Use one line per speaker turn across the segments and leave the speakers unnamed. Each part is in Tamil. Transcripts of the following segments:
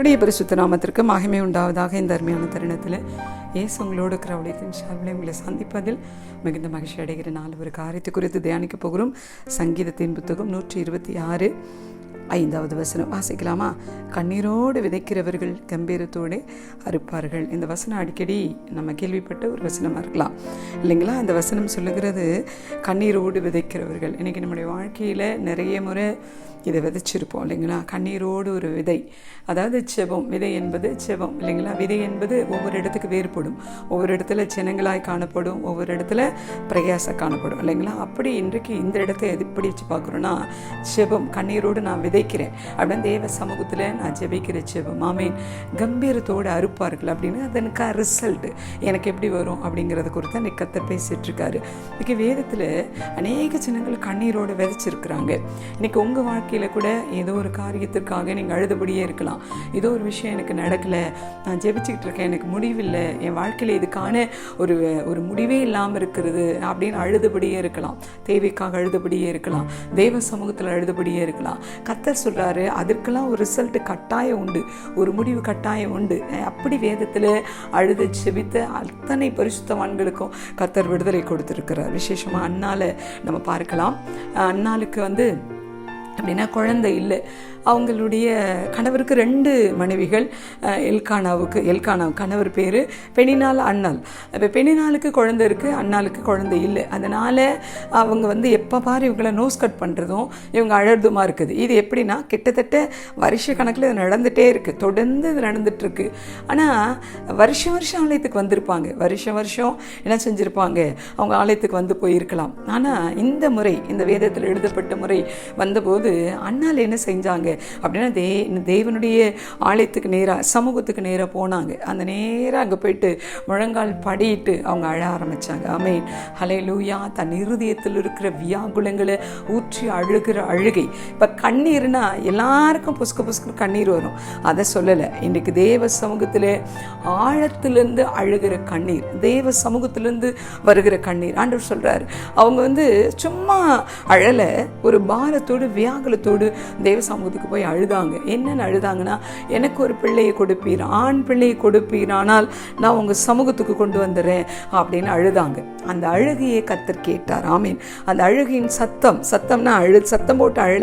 உடைய பரிசுத்த நாமத்திற்கு மகிமை உண்டாவதாக இந்த அருமையான தருணத்தில் இயேசு உங்களோடு கிரௌடியத்தின் சார்பில் உங்களை சந்திப்பதில் மிகுந்த மகிழ்ச்சி அடைகிற நாலு ஒரு காரியத்தை குறித்து தியானிக்க போகிறோம். சங்கீதத்தின் புத்தகம் நூற்றி இருபத்தி ஆறு ஐந்தாவது வசனம். வாசிக்கலாமா? கண்ணீரோடு விதைக்கிறவர்கள் கம்பீரத்தோடு அறுப்பார்கள். இந்த வசனம் அடிக்கடி நம்ம கேள்விப்பட்ட ஒரு வசனமாக இருக்கலாம். இல்லைங்களா? அந்த வசனம் சொல்லுகிறது கண்ணீரோடு விதைக்கிறவர்கள். இன்றைக்கி நம்முடைய வாழ்க்கையில் நிறைய முறை இதை விதைச்சிருப்போம் இல்லைங்களா? கண்ணீரோடு ஒரு விதை. அதாவது செவம் விதை என்பது செவம் இல்லைங்களா? விதை என்பது ஒவ்வொரு இடத்துக்கு வேறுபடும். ஒவ்வொரு இடத்துல சினங்களாய் காணப்படும் ஒவ்வொரு இடத்துல பிரயாச காணப்படும் இல்லைங்களா? அப்படி இன்றைக்கு இந்த இடத்தை எப்படி வச்சு பார்க்குறோன்னா செபம் கண்ணீரோடு நான் விதைக்கிறேன். அப்படின்னு தேவ சமூகத்தில் நான் ஜெபிக்கிற செபம். ஆமீன். கம்பீரத்தோடு அறுப்பார்கள் அப்படின்னு அதனுக்கு ரிசல்ட் எனக்கு எப்படி வரும் அப்படிங்கிறத குறித்து அன்றைக்கி கத்தை பேசிட்டுருக்காரு. இன்றைக்கி வேதத்தில் அநேக சின்னங்கள் கண்ணீரோடு விதைச்சிருக்கிறாங்க. இன்றைக்கி உங்கள் வாழ்க்கை வாழ்க்கையில் கூட ஏதோ ஒரு காரியத்திற்காக நீங்கள் அழுதபடியே இருக்கலாம். ஏதோ ஒரு விஷயம் எனக்கு நடக்கலை நான் ஜெபிச்சுக்கிட்டு இருக்கேன் எனக்கு முடிவில்லை என் வாழ்க்கையில் இதுக்கான ஒரு ஒரு முடிவே இல்லாமல் இருக்கிறது அப்படின்னு அழுதபடியே இருக்கலாம். தேவைக்காக அழுதபடியே இருக்கலாம். தெய்வ சமூகத்தில் அழுதபடியே இருக்கலாம். கத்தர் சொல்கிறாரு அதற்கெல்லாம் ஒரு ரிசல்ட் கட்டாயம் உண்டு. ஒரு முடிவு கட்டாயம் உண்டு. அப்படி வேதத்தில் அழுது செபித்த அத்தனை பரிசுத்தவான்களுக்கும் கத்தர் விடுதலை கொடுத்துருக்கிறார். விசேஷமாக அண்ணால நம்ம பார்க்கலாம். அண்ணாளுக்கு வந்து அப்படின்னா குழந்தை இல்லை. அவங்களுடைய கணவருக்கு ரெண்டு மனைவிகள் எல்கானாவுக்கு எல்கானா கணவர் பேர் பெணினால் அண்ணால். இப்போ பெணினாலுக்கு குழந்தை இருக்குது அண்ணாளுக்கு குழந்தை இல்லை. அதனால் அவங்க வந்து எப்போ பாரு இவங்கள நோஸ் கட் பண்ணுறதும் இவங்க அழறதுமா இருக்குது. இது எப்படின்னா கிட்டத்தட்ட வருஷ கணக்கில் இது நடந்துகிட்டே இருக்குது தொடர்ந்து இது நடந்துகிட்ருக்கு ஆனால் வருஷம் வருஷம் ஆலயத்துக்கு வந்திருப்பாங்க. வருஷம் வருஷம் என்ன செஞ்சுருப்பாங்க? அவங்க ஆலயத்துக்கு வந்து போயிருக்கலாம். ஆனால் இந்த முறை இந்த வேதத்தில் எழுதப்பட்ட முறை வந்தபோது அண்ணால் என்ன செஞ்சாங்க? அப்படின்னா தே தேவனுடைய ஆலயத்துக்கு நேராக சமூகத்துக்கு நேராக போனாங்க. அந்த நேராக அங்கே போயிட்டு முழங்கால் படியிட்டு அவங்க அழ ஆரம்பித்தாங்க ஆமேன். ஹலே லூயா தன் இருதயத்தில் இருக்கிற வியாகுலங்களை ஊற்றி அழுகிற அழுகை. இப்போ கண்ணீர்னா எல்லாருக்கும் புஸ்க புஸ்க கண்ணீர் வரும். அதை சொல்லலை. இன்றைக்கு தேவ சமூகத்தில் ஆழத்திலிருந்து அழுகிற கண்ணீர் தேவ சமூகத்திலேருந்து வருகிற கண்ணீர். ஆண்டவர் சொல்கிறார் அவங்க வந்து சும்மா அழலை. ஒரு பாரத்தோடு வியாகுலத்தோடு தேவ சமூகத்துக்கு போய் அழுதாங்க. என்னென்னு அழுதாங்கன்னா எனக்கு ஒரு பிள்ளையை கொடுப்பீர் ஆண் பிள்ளையை கொடுப்பீர் ஆனால் நான் உங்கள் சமூகத்துக்கு கொண்டு வந்துடுறேன் அப்படின்னு அழுதாங்க. அந்த அழுகையை கத்தர் கேட்டார். ஆமீன். அந்த அழுகையின் சத்தம் சத்தம்னா அழு சத்தம் போட்டு அழ.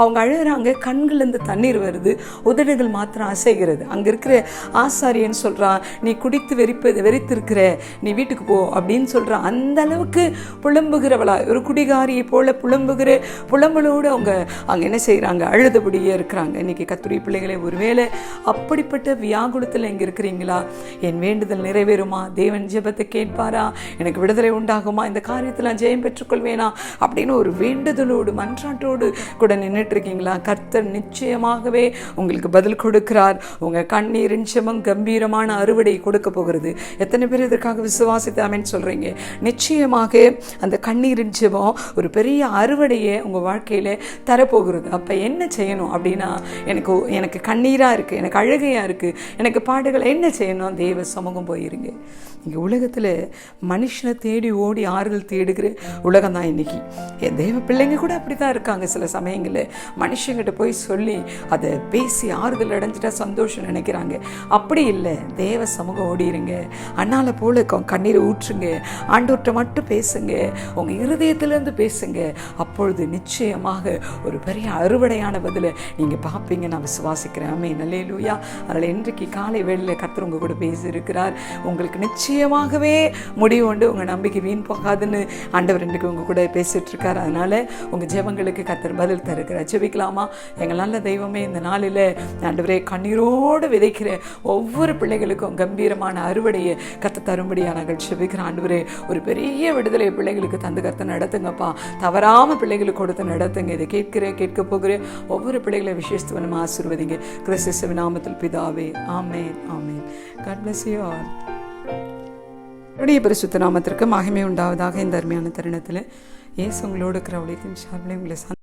அவங்க அழுகிறாங்க கண்கள்லேருந்து தண்ணீர் வருது உதடுகள் மாத்திரம் அசைகிறது. அங்கே இருக்கிற ஆசாரியன் சொல்கிறான் நீ குடித்து வெறிப்பது வெறித்திருக்கிற நீ வீட்டுக்கு போ அப்படின்னு சொல்கிறான் அந்த அளவுக்கு புலம்புகிறவளா ஒரு குடிகாரியை போல புலம்புகிற புலம்பலோடு அவங்க அங்கே என்ன செய்கிறாங்க அழுதபடியே இருக்கிறாங்க. இன்னைக்கு கத்துரி பிள்ளைகளை ஒருவேளை அப்படிப்பட்ட வியாகுலத்தில் இங்கே இருக்கிறீங்களா? என் வேண்டுதல் நிறைவேறுமா? தேவன் ஜெபத்தை கேட்பாரா? எனக்கு விட விடுதலை உண்டாகுமா? இந்த காரியத்தில் நான் ஜெயம் பெற்றுக்கொள்வேனா? அப்படின்னு ஒரு வேண்டுதலோடு மன்றாட்டோடு கூட நின்றுட்டு இருக்கீங்களா கர்த்தர் நிச்சயமாகவே உங்களுக்கு பதில் கொடுக்கிறார். உங்கள் கண்ணீரின் செமம் கம்பீரமான அறுவடை கொடுக்க போகிறது. எத்தனை பேர் இதற்காக விசுவாசித்தாமேன்னு சொல்கிறீங்க நிச்சயமாக அந்த கண்ணீரின் ஜெபம் ஒரு பெரிய அறுவடையை உங்கள் வாழ்க்கையில் தரப்போகிறது. அப்போ என்ன செய்யணும் அப்படின்னா எனக்கு எனக்கு கண்ணீராக இருக்குது எனக்கு அழுகையாக இருக்குது எனக்கு பாடுகள் என்ன செய்யணும்? தெய்வ சமூகம் போயிருங்க இங்கே உலகத்தில் மனுஷனை தேடி ஓடி ஆறுதல் தேடுகிற உலகம் தான் இன்னைக்கு. என் தெய்வ பிள்ளைங்க கூட அப்படி தான் இருக்காங்க சில சமயங்களில். மனுஷங்கிட்ட போய் சொல்லி அதை பேசி ஆறுதல் அடைஞ்சிட்டா சந்தோஷம் நினைக்கிறாங்க. அப்படி இல்லை தேவ சமூகம் ஓடிடுங்க அண்ணால போல க- கண்ணீரை ஊற்றுங்க. ஆண்டோர்கிட்ட மட்டும் பேசுங்க. உங்கள் இருதயத்திலேருந்து பேசுங்க. அப்பொழுது நிச்சயமாக ஒரு பெரிய அறுவடையான பதிலை நீங்கள் பார்ப்பீங்க நான் விசுவாசிக்கிறேன். அமே நல்லே லூயா அதில் இன்றைக்கு காலை வேளையில் கத்துறவங்க கூட பேசியிருக்கிறார். உங்களுக்கு நிச்சயமாகவே முடிவு உண்டு. உங்கள் நம்பிக்கை வீண் போகாதுன்னு ஆண்டவர் இன்றைக்கு உங்கள் கூட பேசிகிட்டு இருக்கார் அதனால உங்கள் ஜெபங்களுக்கு கத்தர் பதில் தருகிறார். ஜெபிக்கலாமா? எங்கள் நல்ல தெய்வமே இந்த நாளில் ஆண்டவரே கண்ணீரோடு விதைக்கிற ஒவ்வொரு பிள்ளைகளுக்கும் கம்பீரமான அறுவடையை கத்த தரும்படியாக நாங்கள் ஜெபிக்கிற ஆண்டவரே ஒரு பெரிய விடுதலை பிள்ளைகளுக்கு தந்து கத்த நடத்துங்கப்பா. தவறாமல் பிள்ளைகளுக்கு கொடுத்து நடத்துங்க. இதை கேட்கிறேன் கேட்க போகிறேன். ஒவ்வொரு பிள்ளைகளை விசேஷத்துவனும் ஆசிர்வதிங்க. கிறிஸ்து நாமத்தில் பிதாவே. ஆமேன் ஆமேன். God bless you all. உடைய பரிசுத்த நாமத்திற்கு மகிமை உண்டாவதாக இந்த அருமையான தருணத்தில் இயேசு உங்களோடு கிரௌடியத்தின் சார்பில் உங்களை